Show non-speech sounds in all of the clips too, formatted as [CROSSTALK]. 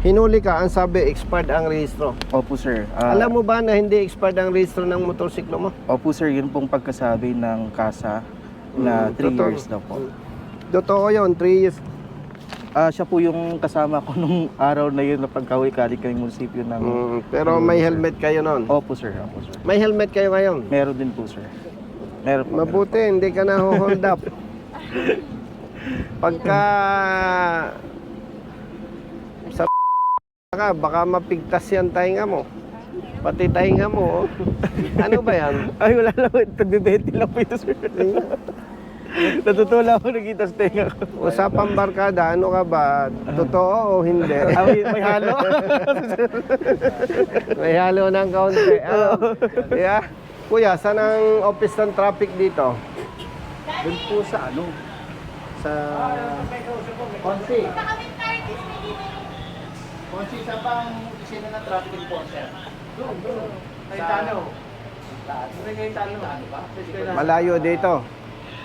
Hinuli ka, ang sabi, expired ang rehistro. Opo sir. Ah, Alam mo ba na hindi expired ang rehistro ng motorsiklo mo? Opo sir, yun pong pagkasabi ng kasa na Mm, 3 totoo. years daw po. Totoo yun, 3 years. Ah, siya po yung kasama ko [LAUGHS] nung araw na yun na pagkawi-kali kami munisipyo ng... Mm, pero may helmet kayo noon. Opo sir, opo sir. May helmet kayo ngayon. Meron din po sir. Meron po. Mabuti, hindi ka na hold up. [LAUGHS] Pagka ka, baka mapigtas yan tainga mo. Pati tainga mo. oh. [LAUGHS] Ano ba yan? Ay, wala lang. Tagbibeti lang po ito sir. Natutuwa ako nakita sa tenga ko. Usapang barkada, ano ka ba? Totoo o hindi? [LAUGHS] Ah, may, may halo. [LAUGHS] May halo ng kaunti. Ano? Yeah. Kuya, saan ang office ng traffic dito? Doon po sa ano? Sa... Konsi. Konsi, sa pang opisina ng traffic enforcer? Doon, doon. Sa Tano. Tano. Tano ba? Sa eskwelahan. Malayo dito.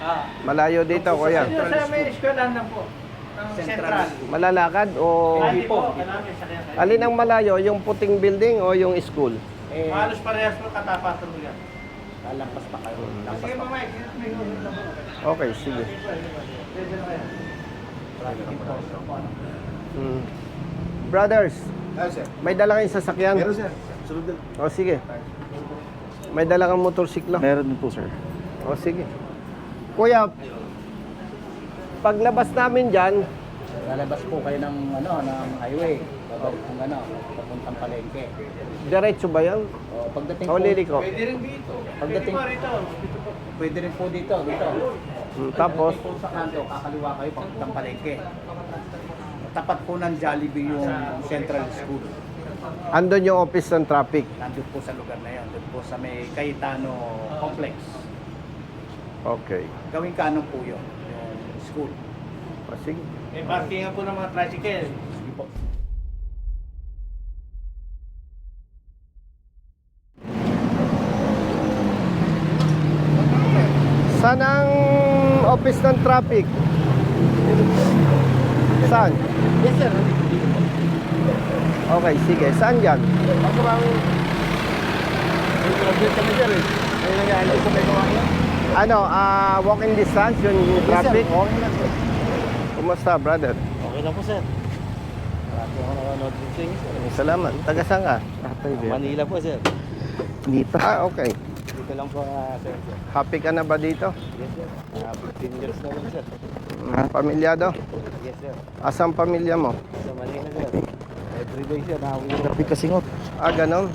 Ah. Malayo dito, kuya. Doon sa may eskwelahan lang po. Ng Central. Malalakad o... Hindi po. Alin ang malayo? Yung puting building o yung school? Eh, Halos parehas po katapatan mo yan. Lalampas pa kayo. Sige, mamay. Okay, sige. Mm. Brothers, Ah, sir. may dala kayong sasakyan? Meron, sir. Sunod din. O sige. May dala kang motorsiklo? Meron din po sir. O sige. Kuya, paglabas namin dyan, Lalabas po kayo ng ano ng highway. Babalik ng ano, papuntang palengke. diretso ba yan? O, pagdating O liliko? Pwede rin dito. Pagdating. Pwede rin po dito, dito. Mm, tapos, Pagdating po sa kanto, kakaliwa kayo papuntang palengke. Tapat po ng Jollibee yung Central School. andon yung office ng traffic. Nandun po sa lugar na yun. Doon po sa may Cayetano Complex. Okay. Gawing kanon po yun, yung school. O sige. May parkingan po ng mga tricycle. Sige po. Saan ang office ng traffic? Saan? Yes sir. Okay, sige. Saan dyan? Ako bang... Graduate kami sir eh. Ay kayo kawain. Ano, ah, walking distance yung traffic? Okay lang sir. Kumusta, brother? Okay lang po sir. Marami ako nanonood din sa inyo sir. Salamat. Taga saan ka? Manila po sir. Dito. Ah, okay. Dito lang po uh, sir. sir. Happy ka na ba dito? Yes sir. Uh, 15 years na rin sir. Mm, Pamilyado? Yes sir. Asang pamilya mo? Sa Manila sir. Everyday sir. Traffic kasi ngot. Ah, ganon.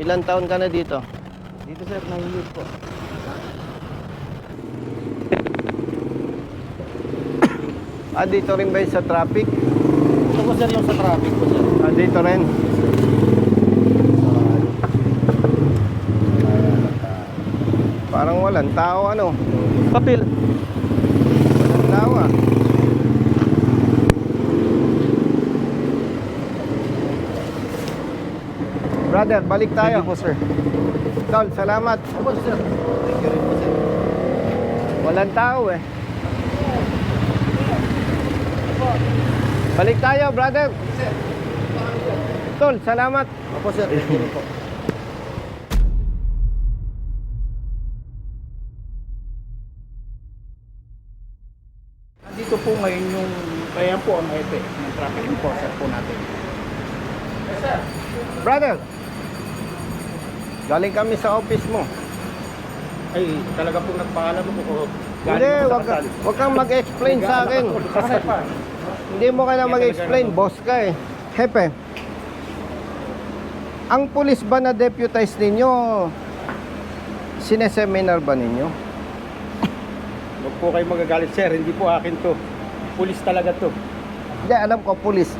Ilan taon ka na dito? Dito sir, nahihiyot po. Ah, dito rin ba yung sa traffic? Ito po sir yung sa traffic po sir. Ah, dito rin. Parang walang tao, ano? Papel. Walang tao, ah. Brother, balik tayo. Thank you po sir. Tol, salamat. Opo sir. Thank you rin po sir. Walang tao eh. Balik tayo, brother. Tol, salamat. Opo sir. Thank you rin po. Po ngayon yung kaya po ang epe ng traffic enforcer po natin. Yes sir. Brother, galing kami sa office mo. Ay, talaga po nagpaalam mo po. Hindi, wag, ka, wag kang mag-explain sa akin. Hindi mo kailangan mag-explain, boss ka eh. Hepe, ang pulis ba na deputize ninyo, sineseminar ba ninyo? Po kayo magagalit sir, hindi po akin to. Pulis talaga to. Hindi, alam ko, pulis.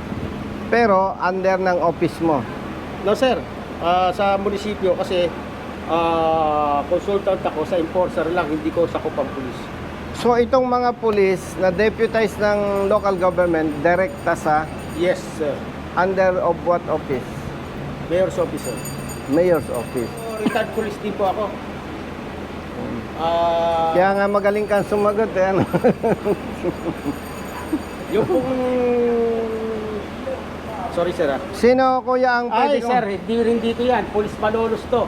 Pero, under ng office mo. No sir, Ah, sa munisipyo kasi ah, consultant ako sa enforcer lang, hindi ko sakop ang pulis. So, itong mga pulis na deputize ng local government, direkta sa Yes sir, under of what office? mayor's officer. Mayor's office. So, retired police din po ako. Ah, Kaya nga magaling kang sumagot eh, ano? [LAUGHS] yung pong Sorry sir ah. Sino kuya ang pwede Ay kong- sir, hindi rin dito yan. Police Malolos to.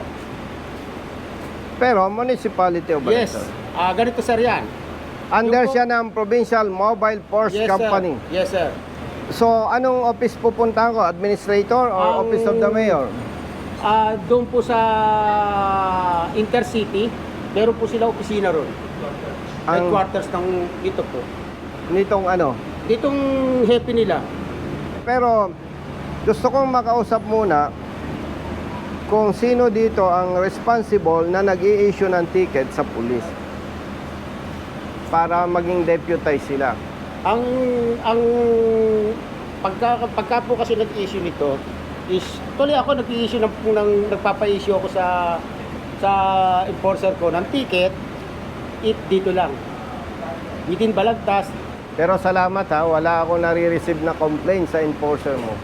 Pero municipality of Yes. Balintawak. Ah, ganito sir yan. Under Yung po- siya ng Provincial Mobile Force Yes Company. sir. Yes sir. So, anong office pupuntahan ko? Administrator or Ang- Office of the Mayor? Ah, doon po sa Intercity, meron po sila opisina ron. Ang- Headquarters ng dito po. Nitong ano? Ditong happy nila. Pero, gusto kong makausap muna kung sino dito ang responsible na nag issue ng ticket sa pulis para maging deputize sila. Ang ang pagka pagka po kasi nag-issue nito is tuloy ako nag-issue ng, ng nagpapa-issue ako sa sa enforcer ko ng ticket it dito lang. Within Balagtas, Pero salamat ha, wala ako nare-receive na complaint sa enforcer mo.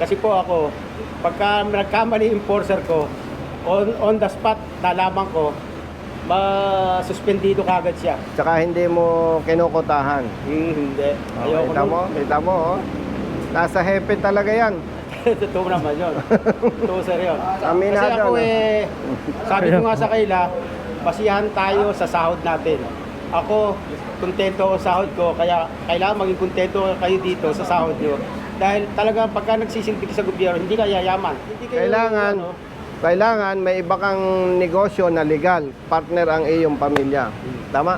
kasi po ako pagka nagkamali enforcer ko on on the spot nalaman ko ma-suspendido kagad siya. Tsaka hindi mo kinukotahan. Hmm, hindi. Oh, Ayoko kita nun. mo, kita mo, oh. Nasa hepe talaga yan. [LAUGHS] Totoo naman yun. Totoo sir yun. Aminado, Kasi ako no? eh, sabi ko nga sa kaila, basihan tayo sa sahod natin. Ako, kontento ako sa sahod ko, kaya kailangan maging kontento kayo dito sa sahod nyo. Dahil talaga pagka nagsisilbi ka sa gobyerno, hindi ka yayaman. Hindi kayo, Kailangan, ano, kailangan may iba kang negosyo na legal. Partner ang iyong pamilya. Tama?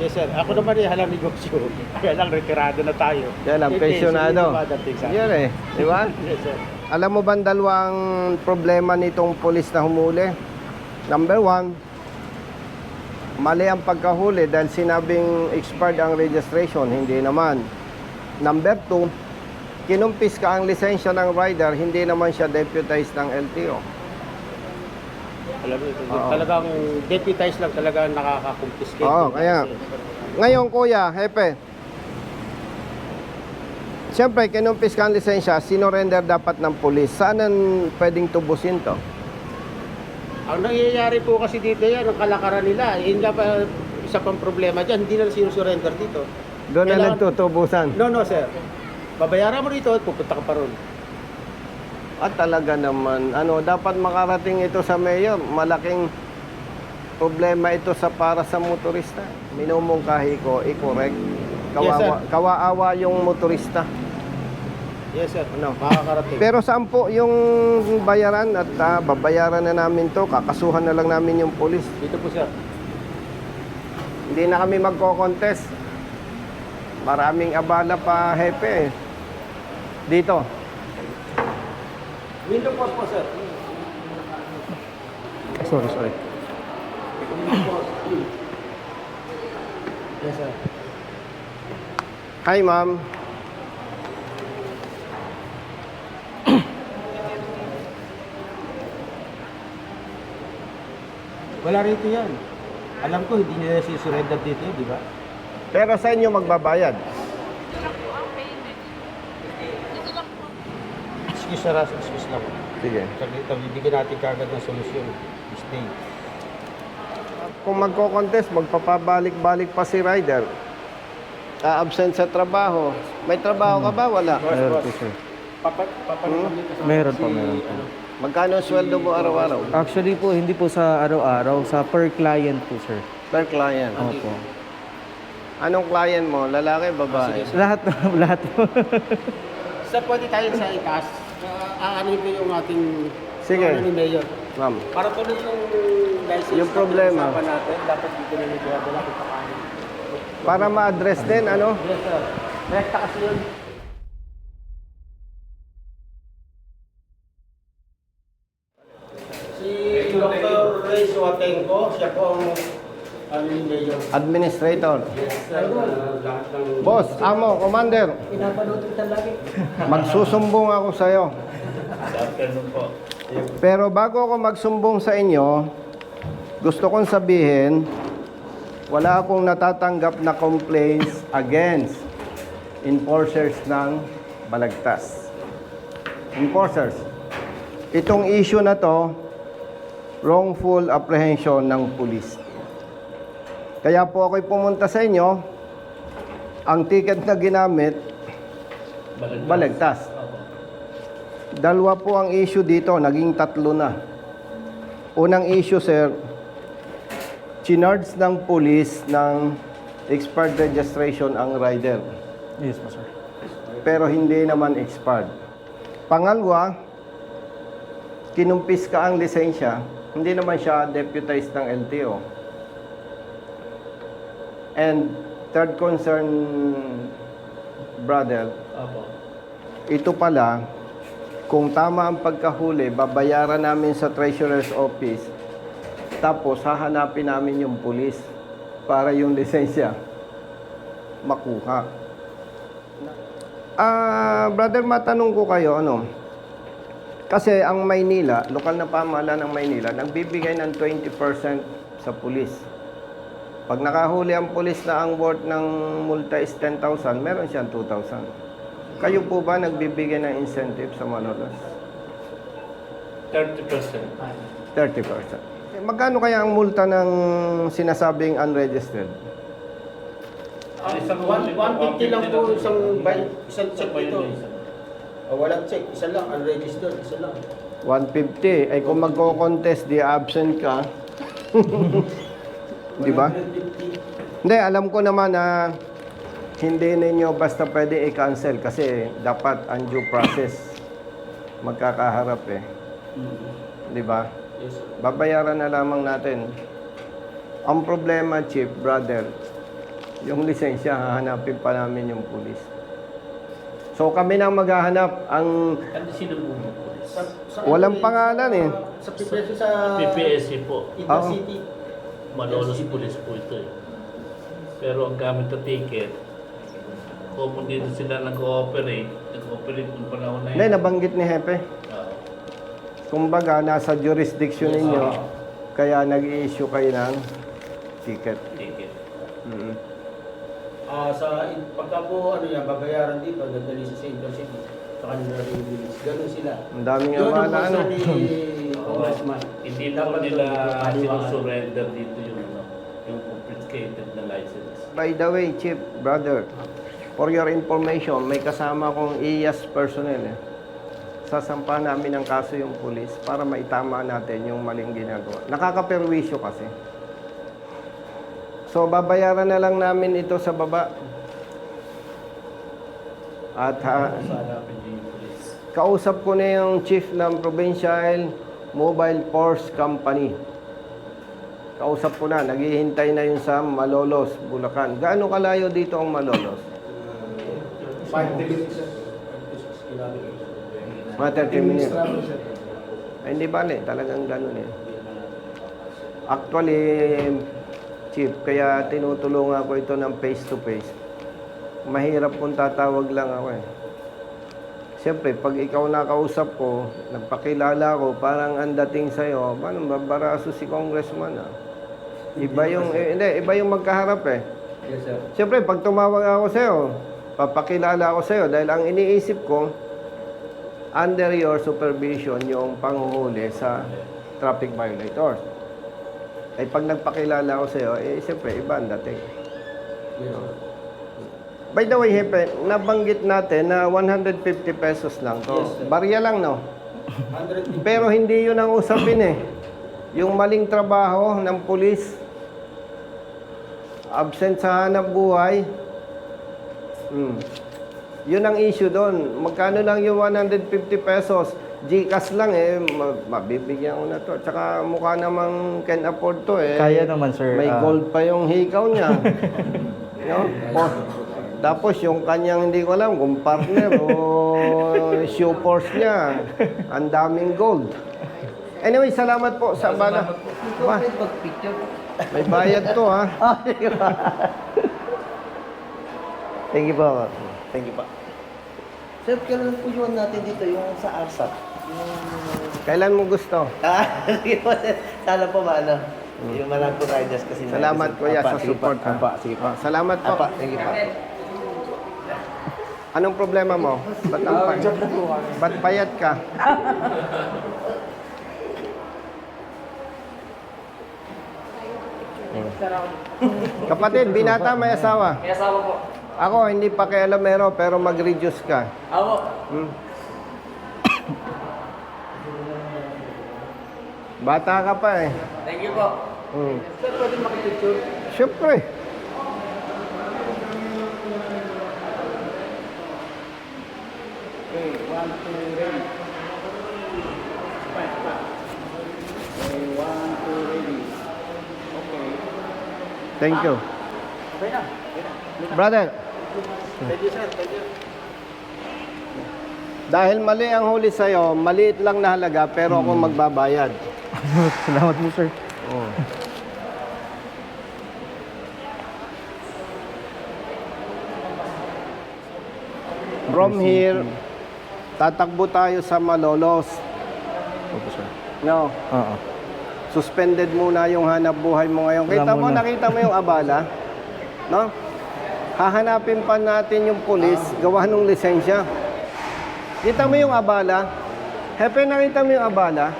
Yes sir, ako naman eh, halang negosyo. [LAUGHS] Kaya lang, retirado na tayo. Yan lang, pensyonado. pension, hindi madating sa akin. Yan eh. Di ba? [LAUGHS] Yes sir. Alam mo ba ang dalawang problema nitong pulis na humuli? Number one, mali ang pagkahuli dahil sinabing expired ang registration, hindi naman. Number two, kinumpis ka ang lisensya ng rider, hindi naman siya deputized ng LTO. Alam mo, ito, Oo. talagang deputized lang talaga ang nakaka-confiscate. Oo, kaya- Ngayon, kuya, hepe, Siyempre, kinumpis ka ang lisensya, sinorender dapat ng pulis. Saan ang pwedeng tubusin to? Ang nangyayari po kasi dito yan, ang kalakaran nila. Eh, Hindi pa isa pang problema dyan, hindi na sinusurrender dito. Doon na Kailangan- nagtutubusan. No, no, sir. Babayaran mo dito at pupunta ka pa ron. At talaga naman, ano, dapat makarating ito sa mayor. Malaking problema ito sa para sa motorista. Minumungkahi ko, i-correct. Yes. Kawawa, kawaawa yung motorista. Yes, sir. Ano? Makakarating. Pero saan po yung bayaran at ah, babayaran na namin to, kakasuhan na lang namin yung polis. dito po, sir. Hindi na kami magko-contest. Maraming abala pa, hepe. Dito. Window post po, sir. Sorry, sorry. Yes, sir. Hi, ma'am. Wala rito yan. Alam ko, hindi nila sinusurrender dito, di ba? Pero sa inyo magbabayad. Excuse, sir. ah, Excuse lang. Sige. Ah, bibigyan natin kagad ng solusyon. Stay. Kung magko-contest, magpapabalik-balik pa si rider. absent sa trabaho. May trabaho ka ba? Wala. Boss, Meron boss. po, sir. Papa, Hmm? dito sa Meron si, po, meron po. ano, Magkano ang sweldo mo araw-araw? Actually po, hindi po sa araw-araw, sa per client po, sir. Per client. Opo. Anong client mo? Lalaki, babae? Sige, Lahat, [LAUGHS] lahat po. Sir, pwede tayo sa ikas. Aanin ko yung ating Sige. ano ni Mayor. Ma'am. Para tuloy yung license Yung problema. na pinag-usapan natin, dapat dito na nagdadala kung paano. Para ma-address din, ano? Yes, sir. Rekta kasi yun. Si Dr. Ray Suatenco, siya po ang. Administrator. Lahat ng... Boss, amo, commander. Pinapanood kita lagi. Magsusumbong ako. Afternoon po. Pero bago ako magsumbong sa inyo, gusto kong sabihin, wala akong natatanggap na complaints against enforcers ng Balagtas. Enforcers. Itong issue na to, wrongful apprehension ng pulis. Kaya po ako'y pumunta sa inyo, ang ticket na ginamit, Balagtas. Dalawa po ang issue dito, naging tatlo na. Unang issue, sir, chinards ng police ng expired registration ang rider. Yes po, sir. Pero hindi naman expired. Pangalawa, kinumpis ka ang lisensya, hindi naman siya deputized ng LTO. And third concern, brother, ito pala, kung tama ang pagkahuli, babayaran namin sa treasurer's office, tapos hahanapin namin yung pulis para yung [LAUGHS] lisensya makuha. Ah, brother, matanong ko kayo, ano? Kasi ang Maynila, lokal na pamahalaan ng Maynila, nagbibigay ng 20% sa pulis. Pag nakahuli ang pulis na ang worth ng multa is 10,000, meron siyang 2,000. Kayo po ba nagbibigay ng incentive sa manolos? 30%. 30%. Eh, Magkano kaya ang multa ng sinasabing unregistered? Ang Isang one- huli, 150 lang po 150 isang bay, isang check ito. Oh, walang check, isa lang, unregistered, isa lang. 150. Ay kung magko-contest, di absent ka. [LAUGHS] Di ba? 150. Hindi, alam ko naman na hindi ninyo basta pwede i-cancel kasi dapat ang due process magkakaharap eh. Di ba? Yes, sir. Babayaran na lamang natin. Ang problema, Chief, brother, yung lisensya, hahanapin pa namin yung pulis. So kami nang maghahanap ang Ano sino po? Sa, sa Walang pangalan eh. Sa PPS sa PPSC po. Ita Oo. City. Malolos police po ito eh. Pero ang gamit na ticket, kung dito sila nag-cooperate, nag-cooperate ng panahon na Hindi, yun. nabanggit ni Hepe. Ah, Kumbaga, nasa jurisdiction ninyo, Ah. kaya nag-i-issue kayo ng ticket. ticket. Mm. Ah, sa pagka po ano yan, babayaran dito, dadali sa Central City. Sa kanila release. Ganun sila. Ang daming ang abala, ano? [LAUGHS] concern ni Congressman. Hindi po Dapat nila sinusurrender dito yung, ano, yung confiscated na license. By the way, Chief, brother, for your information, may kasama kong IAS personnel. Eh. Sasampa namin ang kaso yung pulis para maitama natin yung maling ginagawa. Nakakaperwisyo kasi. So, babayaran na lang namin ito sa baba. At ha, Sa hanapin niyo yung police. kausap ko na yung chief ng Provincial Mobile Force Company. Kausap ko na, naghihintay na yun sa Malolos, Bulacan. Gaano kalayo dito ang Malolos? 5 minutes. Mga 30 minutes. Ay, hindi bale, talagang ganun eh. Actually, Chief, kaya tinutulungan ko ito ng face-to-face. Mahirap kung tatawag lang ako eh. Siyempre, pag ikaw nakausap ko, nagpakilala ko, parang ang dating sa'yo, paano babaraso si congressman ah? Iba yung, eh, hindi, iba yung magkaharap eh. Yes, sir. Siyempre, pag tumawag ako sa'yo, papakilala ako sa'yo dahil ang iniisip ko, under your supervision yung panghuhuli sa traffic violators. Ay pag nagpakilala ako sa'yo, eh siyempre, iba ang dating. Yes, sir. By the way, Hepe, nabanggit natin na 150 pesos lang to. Yes, sir. Barya lang, no? 150. Pero hindi yun ang usapin eh. Yung maling trabaho ng pulis, absent sa hanap buhay, hmm. yun ang issue doon. Magkano lang yung 150 pesos? Gcash lang eh, ma- mabibigyan ko na to. Tsaka mukha namang can afford to eh. Kaya naman, sir. May Ah, gold pa yung hikaw niya. [LAUGHS] no? Po- Tapos yung kanyang hindi ko alam kung partner o [LAUGHS] shoe force niya, ang daming gold. Anyway, salamat po sa bala. Ba, may bayad to ha. [LAUGHS] Thank you po. Thank you po. Sir, kailan po yun natin dito, yung sa ARSAT? Yung... Kailan mo gusto? [LAUGHS] Ah, sige po. Sana po maano. Yung Malagpo Riders kasi. Salamat kuya sa sige po. support. Apa, sige po. Ah, Salamat po. Apa, thank you po. Anong problema mo? Ba't ang payat? Ba't payat ka? [LAUGHS] Kapatid, binata may asawa. May asawa po. Ako, hindi pa kay alamero, pero mag-reduce ka. Ako. Hmm. Bata ka pa eh. Thank you po. Hmm. Sir, pwede makipicture? Siyempre. Okay, one, two, ready. Spike, spike. Okay, one, two, ready. Okay. Thank you. Brother, Thank you, sir. Thank you. dahil mali ang huli sa'yo, maliit lang na halaga pero ako magbabayad. [LAUGHS] Salamat po, sir. Oh. From here, tatakbo tayo sa Malolos. Opo, sir. No, Oo. suspended muna yung hanap buhay mo ngayon. Wala Kita mo, muna. nakita mo yung abala? No? Hahanapin pa natin yung pulis, gawa ng lisensya. Kita mo yung abala? Hepe, nakita mo yung abala?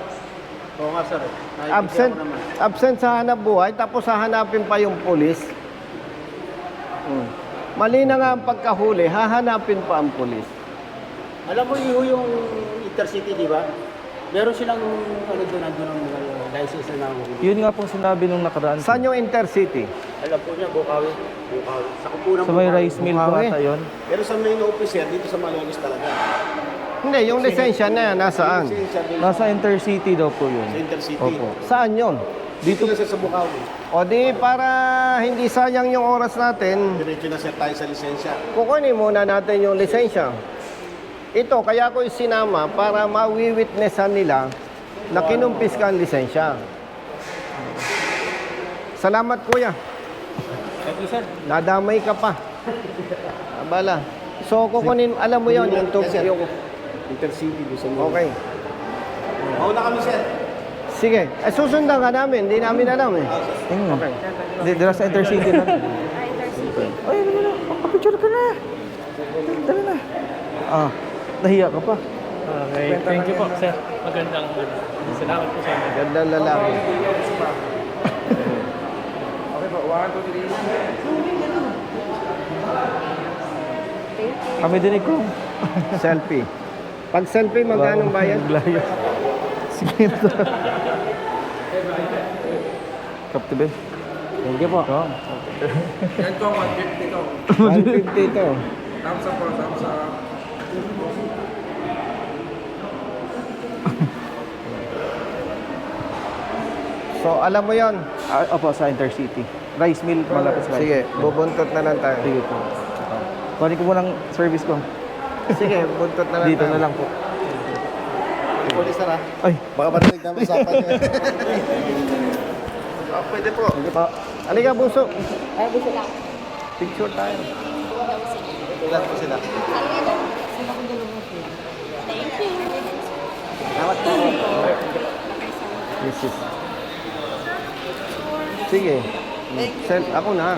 Oo nga, sir. Nakikita Absent, ko naman. absent sa hanap buhay, tapos hahanapin pa yung pulis. Hmm. Mali na nga ang pagkahuli, hahanapin pa ang pulis. Alam mo iho yung intercity, di ba? Meron silang ano doon, nandun ang uh, license na nanguhuli. Yun nga pong sinabi nung nakaraan. Saan yung intercity? Alam po niya, Bukawi. Bukawi. Sa kupunan Sa may rice mill po Bukawi. ata yun. Pero sa main officer, dito sa Malolos talaga. Hindi, yung lisensya na yan, nasaan? Nasa intercity daw po sa yun. intercity. Opo. Saan yun? Dito na siya sa Bukawi. O di, para hindi sayang yung oras natin, Diretso na siya tayo sa lisensya. kukunin muna natin yung lisensya. Ito, kaya ko sinama para mawi-witnessan nila na kinumpis ka ang lisensya. Salamat, kuya. Thank you, sir. Nadamay ka pa. Abala. So, kukunin, alam mo yon yung tub, Yes, yung, Intercity doon sa okay. Mauna kami, sir. Sige, eh, susundan ka namin, hindi namin alam eh. Tingnan. Okay. Di, dira sa intercity na. Ay, ano na? Picture ka na. Dali na. Ah, nahiya ka pa. Okay, thank you po, sir. Magandang salamat po sa inyo. Gandang lalaki. Kami dinig ko. Selfie. Pag selfie, magkano bayad? Naglayo. Sige na. Kapte Ben. Thank you po. Oo. 150 to. So, alam mo yon. Ah, opo, sa intercity. Rice mill, malapit sa rice Sige, mill. bubuntot na lang tayo. Sige po. Kunin ko muna ang service ko. Sige, buntot na lang Dito tayo. na lang po. Sir, ha? Ay, Baka marinig namin usapan niyo. Oh, [LAUGHS] pwede po. Sige po. Halika, buso. Ay, gusto lang. Picture tayo. Ilan po sila? Thank This is... Sige. Sel ako na.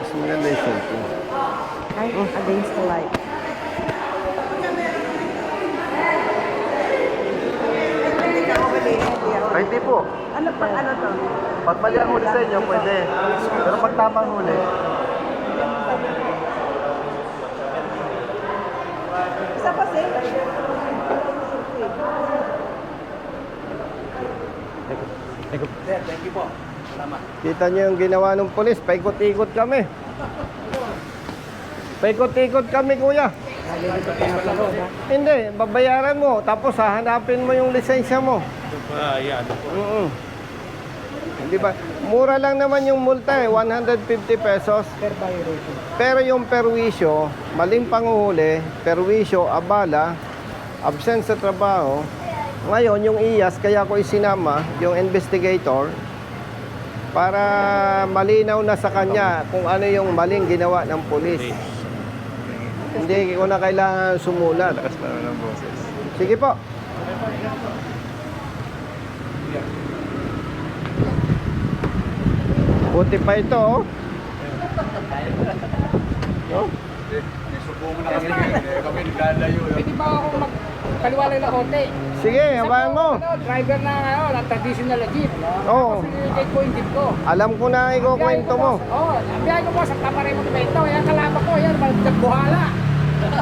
Mas maganda yung selfie. Ay, against the light. Ay, hindi po. Ano pa, ano to? Pag mali ang huli sa inyo, pwede. Pero pag tamang huli, Isa pa, sir. kita nyo yung ginawa ng polis. Paikot-ikot kami. Paikot-ikot kami, kuya. Hindi, babayaran mo. Tapos hahanapin mo yung lisensya mo. Ayan. Mm Di ba? Mura lang naman yung multa eh, 150 pesos. Pero yung perwisyo, maling panguhuli, perwisyo, abala, absent sa trabaho. Ngayon, yung IAS, kaya ko isinama, yung investigator, para malinaw na sa kanya kung ano yung maling ginawa ng pulis. Hindi ko na kailangan sumulat. Sige po. Buti pa ito, oh. No? Pwede ba ako magkaliwalay na konti? Sige, habayan mo. Ano, driver na ano, ng traditional jeep. Oo. Ko yung jeep ko. Alam ko na ikukwento mo. Oo, oh, ang biyahe ko po sa Taparemo Tumento. Yan kalaba ko, yan, nagbuhala.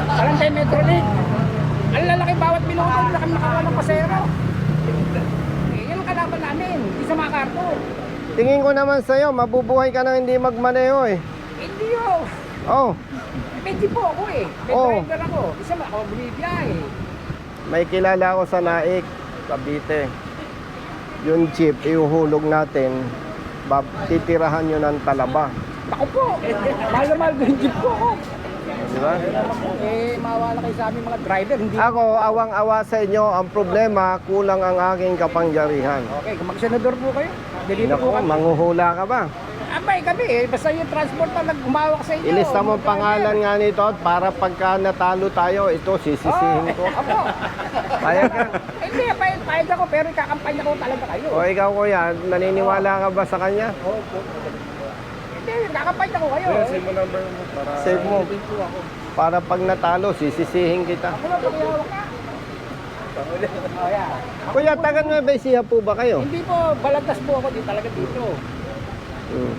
Barangay Metro League. Ang lalaki bawat minuto, na kami nakakuha ng pasero. Eh, yan ang kalaban namin, hindi sa mga karto. Tingin ko naman sa'yo, mabubuhay ka nang hindi magmaneho eh. Hindi yun. Oh, Medyo po ako eh. May Oo. driver ako. Isa mo ako bumibiyahe. may kilala ako sa Naik, Cavite. Yung jeep, ihuhulog natin, bab, titirahan nyo ng talaba. Ako po. Mahal na mahal yung jeep ko. oh. Di ba? Eh, mawala kayo sa aming mga driver. Hindi. Ako, awang-awa sa inyo, ang problema, kulang ang aking kapangyarihan. Okay, kung mag-senador po kayo, delito Naku, po kami. manghuhula ka ba? Abay kami eh, basta yung transport na nagumawak sa inyo. Ilista mo ang pangalan nga nito at para pagka natalo tayo, ito sisisihin ko. [LAUGHS] Opo. Payag ka. Hindi, payag, payag ako, pero kakampanya ko talaga kayo. O ikaw kuya, naniniwala ka ba sa kanya? Hindi, kakampanya ko kayo. Save mo. Para pag natalo, sisisihin kita. Ako lang pakihawak ka. Oh, yeah. Kuya, taga Nueva Ecija po ba kayo? Hindi po, balagtas po ako din talaga dito. Hmm.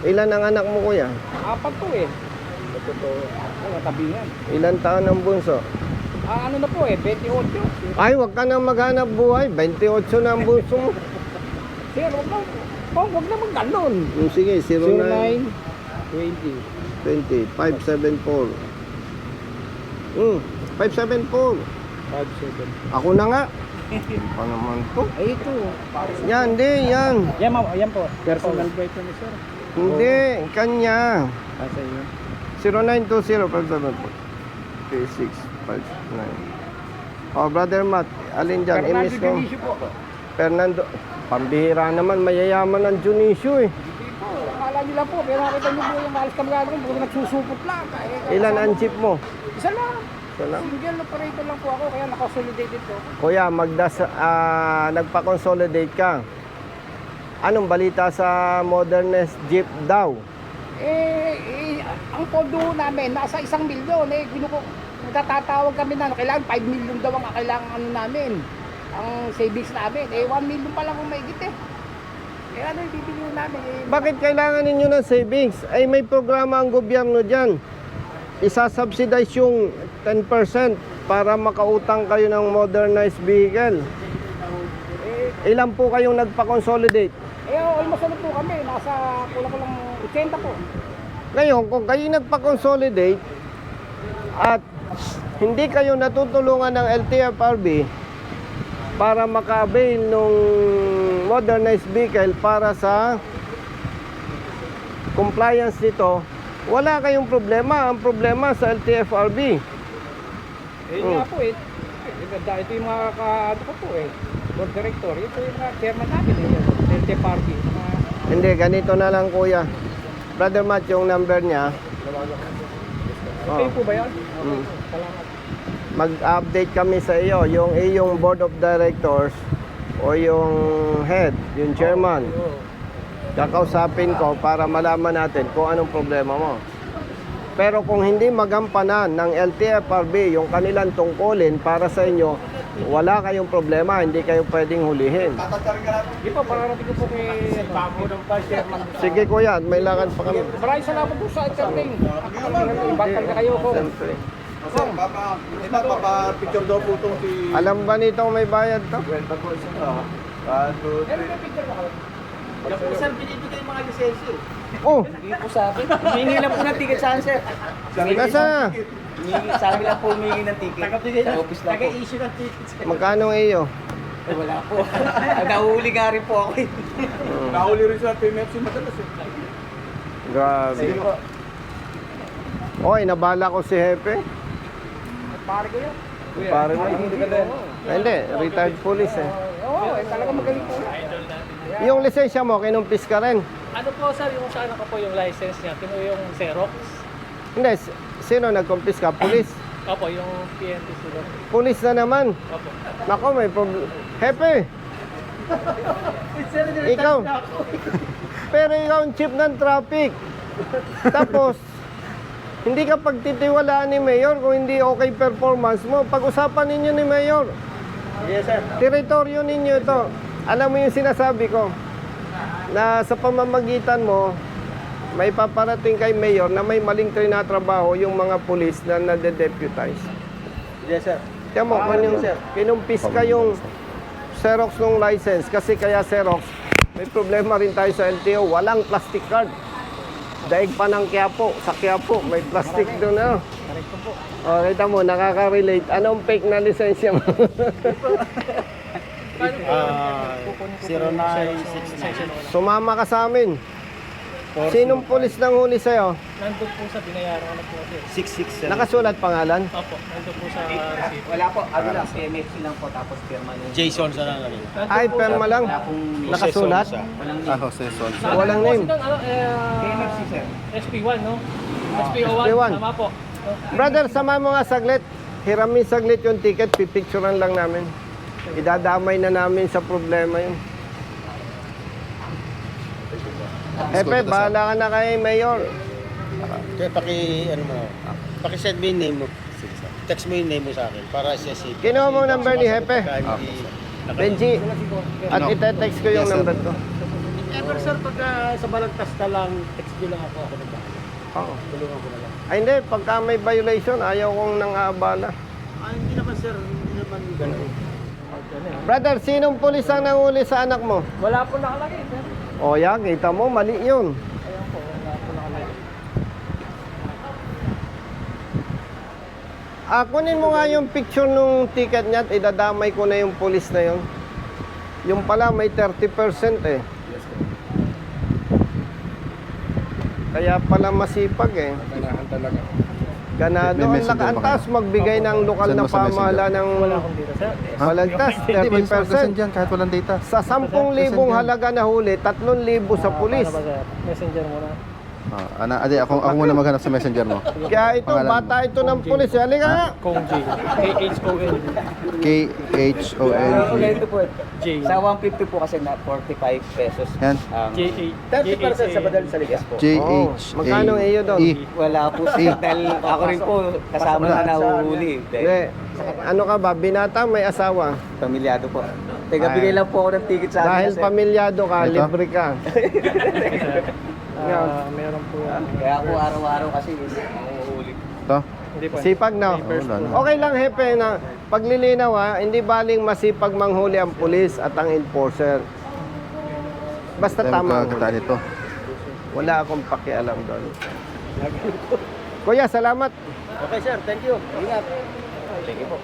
Ilan ang anak mo kuya? Apat po eh. Ang natabingan. Ilan taon ang bunso? Ah, ano na po eh, 28. Ay, wag ka nang maghanap buhay. 28 na ang bunso mo. Sir, huwag na. Oh, naman ganun. Hmm, Sige, 09 20. 20 574. Hmm, 574. 57. Ako na nga. Pa [LAUGHS] naman to. Ay, ito. Yan, di, yan. Yan, ma'am. Yan po. Personal ba ito ni sir? Hindi, kanya. Ah, sa iyo. 0920-574-3659. Oh, brother Matt, alin dyan? Fernando Imis ko. Dionisio po. Fernando. Pambihira naman, mayayaman ng Junisio eh. Hindi po. Akala lang po. Pero nakita nyo po yung alis kami gano'n. Puro nagsusupot lang. Eh, Ilan ang jeep mo? Isa lang. Isa lang. Single operator lang po ako. Kaya nakasolidated po. Kuya, magdas, ah, nagpa-consolidate ka. Anong balita sa modernist jeep daw? Eh, eh, ang pondo namin, nasa isang milyon. Eh, ginuko, nagtatatawag kami na, kailangan 5 million daw ang kailangan ano namin. Ang savings namin. Eh, 1 million pa lang kung maigit eh. Eh, ano yung bibili namin? Eh, Bakit kailangan ninyo ng savings? Ay may programa ang gobyerno dyan. Isa-subsidize yung 10% para makautang kayo ng modernized vehicle. Ilan po kayong nagpa-consolidate? eh almost ano po kami, nasa kulang-kulang 80 po. Ngayon, kung kayo nagpa-consolidate at hindi kayo natutulungan ng LTFRB para maka-avail ng modernized vehicle para sa compliance nito, wala kayong problema. Ang problema sa LTFRB. Eh, yun nga po eh. Eh, ganda, ito yung mga ka, ano ko po eh. Board director, ito yung mga chairman namin eh. LT Party. Mga, Hindi, ganito na lang kuya. Brother Matt, yung number niya. ito Oh, yung po ba yan? Mm. Salamat. mag-update kami sa iyo, yung iyong board of directors o yung head, yung chairman. Kakausapin ko para malaman natin kung anong problema mo. Pero kung hindi magampanan ng LTFRB yung kanilang tungkulin para sa inyo, wala kayong problema, hindi kayo pwedeng hulihin. Di po, pararating ko po kay Bago ng pa chairman. Sige kuya, may lakad pa kami. Maraming salamat po sa entertain. Bakal na kayo ko. Ito, picture daw po itong si... Alam ba nito may bayad to? Kwenta po isa. One, two, Pero may picture ba kayo? Yan po sir, binibigay yung mga lisensyo. Oh, Hindi po sa akin. Humingi lang po ng ticket saan sir. nasa na? Humingi, sa amin lang po humingi ng ticket. Sa office lang po. Taga-issue ng ticket sir. Magkano ang iyo? Eh, wala po. [LAUGHS] Nahuli nga rin po ako eh. Nahuli rin sa PMFC madalas eh. Grabe. Oy, nabala ko si Hepe. Pare ko yun. Pare mo. Ah, Hindi, retired police eh. Oo, eh, talaga magaling po. Yung lisensya mo, kinumpis ka rin. Ano po sir, yung sa anak ko po yung license niya, tino yung Xerox. Hindi, s- sino nagkumpis ka? Police. Opo, yung PNP sila. Police na naman. Opo. Nako, may problem. Hepe! Ikaw. Pero ikaw ang chief ng traffic. Tapos, hindi ka pagtitiwalaan ni Mayor kung hindi okay performance mo. Pag-usapan ninyo ni Mayor. Yes sir. Teritoryo ninyo ito. Alam mo yung sinasabi ko, na sa pamamagitan mo, may paparating kay Mayor na may maling trinatrabaho yung mga pulis na nade-deputize. Yes, sir. Tiyan mo, kung yung, kinumpis ka yung Xerox ng license kasi kaya Xerox, may problema rin tayo sa LTO, walang plastic card. Daig pa ng Quiapo, sa Quiapo, may plastic doon na. O, kita mo, nakaka-relate. Anong fake na lisensya mo? [LAUGHS] Ah, 0969. Sumama ka sa amin. Sinong pulis nang huli sa'yo? Nandun po sa binayaran ko na po sir. 667. Nakasulat pangalan? Opo, nandun po sa receipt. Wala po, ano lang, PMFC lang po, tapos pirma niya. Jason sa lang. Nandun Ay, po perma lang. Nakasulat? Walang Ah, Jose Sol. sa- Walang name. silang, ano, eh, PMFC, sir. SP1, no? SP01, SP1. tama po. Brother, sama mo nga saglit. Hiramin saglit yung ticket, pipicturean lang namin. Idadamay na namin sa problema yun. Epe, bahala ka na kay Mayor. Kaya paki, ano mo, paki-send mo yung name mo. Text mo yung name mo sa akin para siya si... Kinuha mo ang number ni Hepe. Ah. Benji, at ite-text ko yung number ko. Ever sir, pagka sa balagtas ka lang, text nyo lang ako ako na ba? Oo. Tulungan ko na lang. Ay hindi, pagka may violation, ayaw kong nang aabala. Ah, hindi naman sir, hindi naman ganun. Brother, sinong pulis ang nanguli sa anak mo? Wala po nakalagay, sir. O yan, kita mo, mali yun. Ayan po, wala po. Ah, kunin mo nga yung picture nung ticket niya at idadamay ko na yung pulis na yun. Yung pala may 30% eh. Kaya pala masipag eh. Ganahan talaga. Ganado. Ang taas magbigay ng lokal na mo sa pamahala ng Wala akong dito, sir. balagtas, Hindi, may person 30%. dyan kahit walang data. Sa 10,000 halaga na huli, 3,000 sa pulis. Paano ba, sir? Messenger muna. Ah, ana, ade, ako, ako muna maghanap sa messenger mo. Kaya ito, Pangalan mo. bata ito ng pulis. eh. Halika nga. Kong J. K-H-O-N. K-H-O-N. Ganito po. J. Sa 150 po kasi na 45 pesos. Yan. Um, J-A. 30% sa badal sa ligas po. J-H. Oh, magkano ang iyo doon? E. wala po sir. Dahil ako rin po kasama na nahuhuli. Dahil Hindi. Ano ka ba? Binata, may asawa. pamilyado po. Teka, bigay lang po ako ng ticket sa akin. Dahil kasi- pamilyado ka, Ito? libre ka. [LAUGHS] Ah, meron po. Kaya ako araw-araw kasi nahuhuli. Ito. Hindi po. Sipag na. Okay lang, Hepe, na paglilinaw ha, hindi baling masipag manghuli ang pulis at ang enforcer. Basta Tayo tama. ang huli. ito. Wala akong pakialam doon. Kuya, salamat. Okay sir, thank you. Ingat. Thank you po.